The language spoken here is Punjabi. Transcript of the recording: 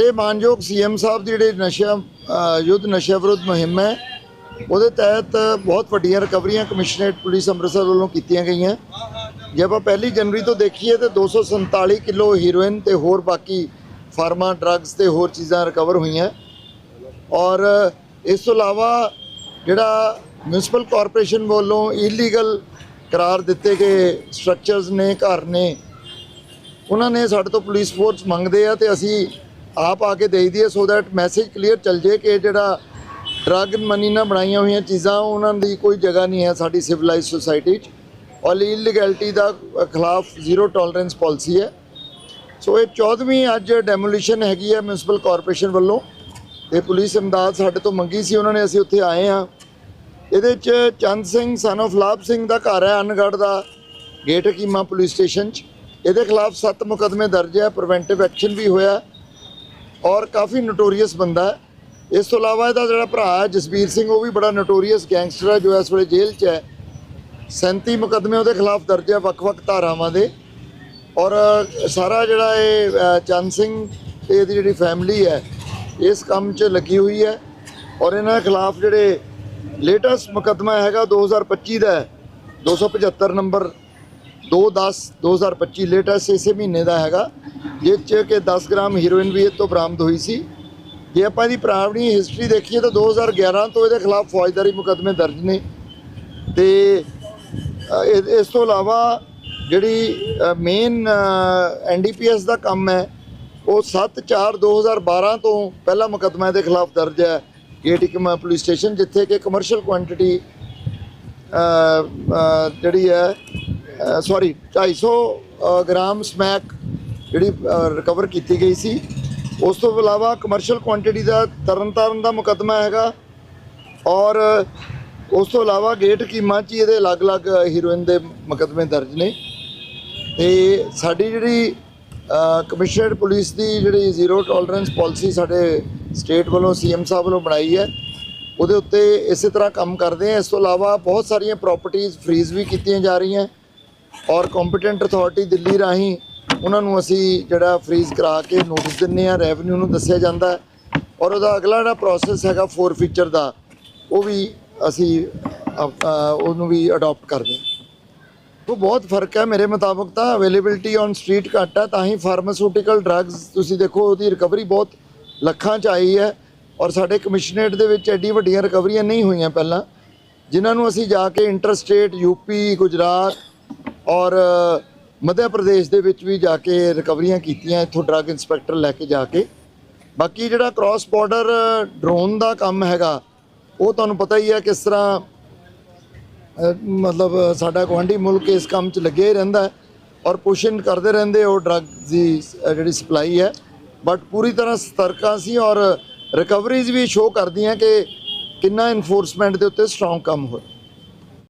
ਇਹ ਮਾਨਯੋਗ ਸੀਐਮ ਸਾਹਿਬ ਦੀ ਜਿਹੜੀ ਨਸ਼ਾ ਯੁੱਧ ਨਸ਼ਾ ਵਿਰੁੱਧ ਮੁਹਿੰਮ ਹੈ, ਉਹਦੇ ਤਹਿਤ ਬਹੁਤ ਵੱਡੀਆਂ ਰਿਕਵਰੀਆਂ ਕਮਿਸ਼ਨਰੇਟ ਪੁਲਿਸ ਅੰਮ੍ਰਿਤਸਰ ਵੱਲੋਂ ਕੀਤੀਆਂ ਗਈਆਂ। ਜੇ ਆਪਾਂ ਪਹਿਲੀ ਜਨਵਰੀ ਤੋਂ ਦੇਖੀਏ ਤੇ 247 ਕਿਲੋ ਹੀਰੋਇਨ ਤੇ ਹੋਰ ਬਾਕੀ ਫਾਰਮਾ, ਡਰੱਗਸ ਤੇ ਹੋਰ ਚੀਜ਼ਾਂ ਰਿਕਵਰ ਹੋਈਆਂ। ਔਰ ਇਸ ਤੋਂ ਇਲਾਵਾ ਜਿਹੜਾ ਮਿਊਨਿਸਪਲ ਕਾਰਪੋਰੇਸ਼ਨ ਵੱਲੋਂ ਇਲੀਗਲ ਕਰਾਰ ਦਿੱਤੇ ਗਏ ਸਟਰਕਚਰਸ ਨੇ, ਘਰ ਨੇ, ਉਹਨਾਂ ਨੇ ਸਾਡੇ ਤੋਂ ਪੁਲਿਸ ਫੋਰਸ ਮੰਗਦੇ ਆ ਤੇ ਅਸੀਂ ਆਪ ਆ ਕੇ ਦੇਈ ਦਈਏ ਸੋ ਦੈਟ ਮੈਸੇਜ ਕਲੀਅਰ ਚੱਲ ਜੇ ਕਿ ਜਿਹੜਾ ਡਰੱਗ ਮਨੀ ਨਾਲ ਬਣਾਈਆਂ ਹੋਈਆਂ ਚੀਜ਼ਾਂ, ਉਹਨਾਂ ਦੀ ਕੋਈ ਜਗ੍ਹਾ ਨਹੀਂ ਹੈ ਸਾਡੀ ਸਿਵਲਾਈਜ਼ ਸੋਸਾਇਟੀ 'ਚ। ਔਰ ਇਲੀਗੈਲਿਟੀ ਦਾ ਖਿਲਾਫ ਜ਼ੀਰੋ ਟੋਲਰੈਂਸ ਪਾਲਿਸੀ ਹੈ। ਸੋ ਇਹ 14ਵੀਂ ਅੱਜ ਡੈਮੋਲੀਸ਼ਨ ਹੈਗੀ ਹੈ ਮਿਊਨਿਸਪਲ ਕਾਰਪੋਰੇਸ਼ਨ ਵੱਲੋਂ। ਤੇ ਪੁਲਿਸ ਇਮਦਾਦ ਸਾਡੇ ਤੋਂ ਮੰਗੀ ਸੀ, ਉਹਨਾਂ ਨੇ ਅਸੀਂ ਉੱਥੇ ਆਏ ਆ ਇਹਦੇ 'ਚ ਚੰਦ ਸਿੰਘ ਸਨ of ਲਾਭ ਸਿੰਘ ਦਾ ਘਰ ਹੈ ਅਨਗੜ੍ਹ ਦਾ, ਗੇਟ ਕੀਮਾ ਪੁਲਿਸ ਸਟੇਸ਼ਨ 'ਚ। ਇਹਦੇ ਖਿਲਾਫ 7 ਮੁਕਦਮੇ ਦਰਜ ਹੈ ਪ੍ਰੀਵੈਂਟਿਵ ਐਕਸ਼ਨ ਵੀ ਹੋਇਆ ਔਰ ਕਾਫੀ ਨੋਟੋਰੀਅਸ ਬੰਦਾ ਹੈ। ਇਸ ਤੋਂ ਇਲਾਵਾ ਇਹਦਾ ਜਿਹੜਾ ਭਰਾ ਹੈ, ਜਸਬੀਰ ਸਿੰਘ, ਉਹ ਵੀ ਬੜਾ ਨੋਟੋਰੀਅਸ ਗੈਂਗਸਟਰ ਹੈ, ਜੋ ਇਸ ਵੇਲੇ ਜੇਲ੍ਹ 'ਚ ਹੈ। 37 ਮੁਕਦਮੇ ਉਹਦੇ ਖਿਲਾਫ ਦਰਜ ਹੈ, ਵੱਖ-ਵੱਖ ਧਾਰਾਵਾਂ ਦੇ। ਔਰ ਸਾਰਾ ਜਿਹੜਾ ਇਹ ਚੰਦ ਸਿੰਘ ਤੇ ਇਹਦੀ ਜਿਹੜੀ ਫੈਮਿਲੀ ਹੈ ਇਸ ਕੰਮ 'ਚ ਲੱਗੀ ਹੋਈ ਹੈ ਔਰ ਇਹਨਾਂ ਖਿਲਾਫ ਜਿਹੜੇ ਲੇਟੈਸਟ ਮੁਕਦਮਾ ਹੈਗਾ 2025 ਦਾ ਹੈ 275 ਨੰਬਰ 210 2025 ਲੇਟੈਸਟ ਇਸੇ ਮਹੀਨੇ ਦਾ ਹੈਗਾ, ਜਿਸ 'ਚ ਕਿ 10 ਗ੍ਰਾਮ ਹੀਰੋਇਨ ਵੀ ਇਹ ਤੋਂ ਬਰਾਮਦ ਹੋਈ ਸੀ। ਜੇ ਆਪਾਂ ਇਹਦੀ ਪੁਰਾਣੀ ਹਿਸਟਰੀ ਦੇਖੀਏ ਤਾਂ 2011 ਤੋਂ ਇਹਦੇ ਖਿਲਾਫ ਫੌਜਦਾਰੀ ਮੁਕਦਮੇ ਦਰਜ ਨੇ। ਤੇ ਇਹ- ਇਸ ਤੋਂ ਇਲਾਵਾ ਜਿਹੜੀ ਮੇਨ ਐਨਡੀਪੀਐਸ ਦਾ ਕੰਮ ਹੈ ਉਹ 7/4/2012 ਤੋਂ ਪਹਿਲਾ ਮੁਕਦਮਾ ਇਹਦੇ ਖਿਲਾਫ ਦਰਜ ਹੈ। ਗੇਟਿਕਮਾ ਪੁਲਿਸ ਸਟੇਸ਼ਨ ਜਿੱਥੇ ਕਿ ਕਮਰਸ਼ੀਅਲ ਕੁਆਂਟੀਟੀ ਜਿਹੜੀ ਹੈ ਸੌਰੀ 250 ਅ, ਗ੍ਰਾਮ ਸਮੈਕ ਜਿਹੜੀ ਰਿਕਵਰ ਕੀਤੀ ਗਈ ਸੀ। ਉਸ ਤੋਂ ਇਲਾਵਾ ਕਮਰਸ਼ੀਅਲ ਕੁਆਂਟੀਟੀ ਦਾ ਤਰਨਤਾਰਨ ਦਾ ਮੁਕਦਮਾ ਹੈਗਾ ਔਰ ਉਸ ਤੋਂ ਇਲਾਵਾ ਗੇਟ ਕੀਮਾ 'ਚ ਹੀ ਇਹਦੇ ਅਲੱਗ-ਅਲੱਗ ਹੀਰੋਇਨ ਦੇ ਮੁਕਦਮੇ ਦਰਜ ਨੇ। ਤੇ ਸਾਡੀ ਜਿਹੜੀ ਕਮਿਸ਼ਨਰਡ ਪੁਲਿਸ ਦੀ ਜਿਹੜੀ ਜ਼ੀਰੋ ਟੋਲਰੈਂਸ ਪਾਲਿਸੀ ਸਾਡੇ ਸਟੇਟ ਵੱਲੋਂ, ਸੀਐਮ ਸਾਹਿਬ ਵੱਲੋਂ ਬਣਾਈ ਹੈ। ਉਹਦੇ ਉੱਤੇ ਇਸੇ ਤਰ੍ਹਾਂ ਕੰਮ ਕਰਦੇ ਆ। ਇਸ ਤੋਂ ਇਲਾਵਾ ਬਹੁਤ ਸਾਰੀਆਂ ਪ੍ਰਾਪਰਟੀਆਂ ਫ੍ਰੀਜ਼ ਵੀ ਕੀਤੀਆਂ ਜਾ ਰਹੀਆਂ। ਔਰ ਕੰਪੀਟੈਂਟ ਅਥਾਰਟੀ ਦਿੱਲੀ ਰਾਹੀਂ ਉਹਨਾਂ ਨੂੰ ਅਸੀਂ ਜਿਹੜਾ ਫ੍ਰੀਜ਼ ਕਰਾ ਕੇ ਨੋਟਿਸ ਦਿੰਨੇ ਆ ਰੈਵਨਿਊ ਨੂੰ ਦੱਸਿਆ ਜਾਂਦਾ ਔਰ ਉਹਦਾ ਅਗਲਾ ਜਿਹੜਾ ਪ੍ਰੋਸੈਸ ਹੈਗਾ ਫੋਰ ਫੀਚਰ ਦਾ, ਉਹ ਵੀ ਅਸੀਂ ਉਹਨੂੰ ਵੀ ਅਡਾਪਟ ਕਰਦੇ ਹਾਂ। ਉਹ ਬਹੁਤ ਫ਼ਰਕ ਹੈ ਮੇਰੇ ਮੁਤਾਬਕ ਤਾਂ ਅਵੇਲੇਬਿਲਟੀ ਔਨ ਸਟਰੀਟ ਘੱਟ ਹੈ, ਤਾਂ ਹੀ ਫਾਰਮਾਸਿਊਟੀਕਲ ਡਰੱਗਸ ਤੁਸੀਂ ਦੇਖੋ ਉਹਦੀ ਰਿਕਵਰੀ ਬਹੁਤ ਲੱਖਾਂ ਚ ਆਈ ਹੈ ਔਰ ਸਾਡੇ ਕਮਿਸ਼ਨਰੇਟ ਦੇ ਵਿੱਚ ਐਡੀ ਵੱਡੀਆਂ ਰਿਕਵਰੀਆਂ ਨਹੀਂ ਹੋਈਆਂ ਪਹਿਲਾਂ, ਜਿਨ੍ਹਾਂ ਨੂੰ ਅਸੀਂ ਜਾ ਕੇ ਇੰਟਰਸਟੇਟ ਯੂਪੀ ਗੁਜਰਾਤ ਔਰ ਮੱਧ ਪ੍ਰਦੇਸ਼ ਦੇ ਵਿੱਚ ਵੀ ਜਾ ਕੇ ਰਿਕਵਰੀਆਂ ਕੀਤੀਆਂ, ਇੱਥੋਂ ਡਰੱਗ ਇੰਸਪੈਕਟਰ ਲੈ ਕੇ ਜਾ ਕੇ। ਬਾਕੀ ਜਿਹੜਾ ਕ੍ਰਾਸ ਬਾਰਡਰ ਡਰੋਨ ਦਾ ਕੰਮ ਹੈਗਾ, ਉਹ ਤੁਹਾਨੂੰ ਪਤਾ ਹੀ ਹੈ ਕਿਸ ਤਰ੍ਹਾਂ ਮਤਲਬ ਸਾਡਾ ਗੁਆਂਢੀ ਮੁਲਕ ਇਸ ਕੰਮ 'ਚ ਲੱਗਿਆ ਹੀ ਰਹਿੰਦਾ ਔਰ ਪੁਸ਼ਨ ਕਰਦੇ ਰਹਿੰਦੇ ਉਹ ਡਰੱਗ ਦੀ ਜਿਹੜੀ ਸਪਲਾਈ ਹੈ। ਬਟ ਪੂਰੀ ਤਰ੍ਹਾਂ ਸਤਰਕਾਂ ਸੀ ਔਰ ਰਿਕਵਰੀਜ਼ ਵੀ ਸ਼ੋ ਕਰਦੀਆਂ ਕਿ ਕਿੰਨਾ ਇਨਫੋਰਸਮੈਂਟ ਦੇ ਉੱਤੇ ਸਟਰੋਂਗ ਕੰਮ ਹੋਇਆ।